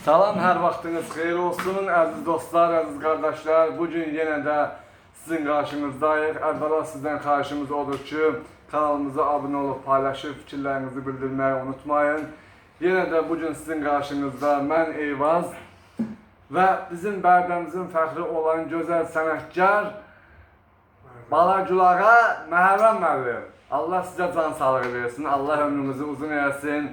Salam, hər vaxtınız xeyir olsun, əziz dostlar, əziz qardaşlar. Bu gün yenə də sizin qarşınızdayıq. Əvvəla sizdən xahişimiz odur ki, kanalımıza abunə olub paylaşıb fikirlərinizi bildirməyi unutmayın. Yenə də bu gün sizin qarşınızda mən Eyvaz və bizim bərdəmizin fəxri olan gözəl sənətkar Bala Gülağa Məhərrəm müəllim. Allah sizə can sağlığı versin. Allah ömrünüzü uzun eləsin.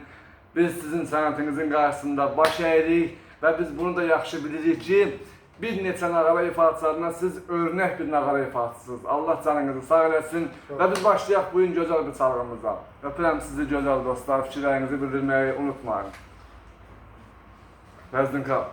Biz sizin sənətinizin qarşısında baş əyirik və biz bunu da yaxşı bilirik ki, bir neçə nağara ifaçılarından siz örnək bir nağara ifaçısınız. Allah canınızı sağ eləsin və biz başlayaq bugün gözəl bir çalğımıza. Öpürəm sizi gözəl dostlar, fikirlərinizi bildirməyi unutmayın. Vəzdin kal.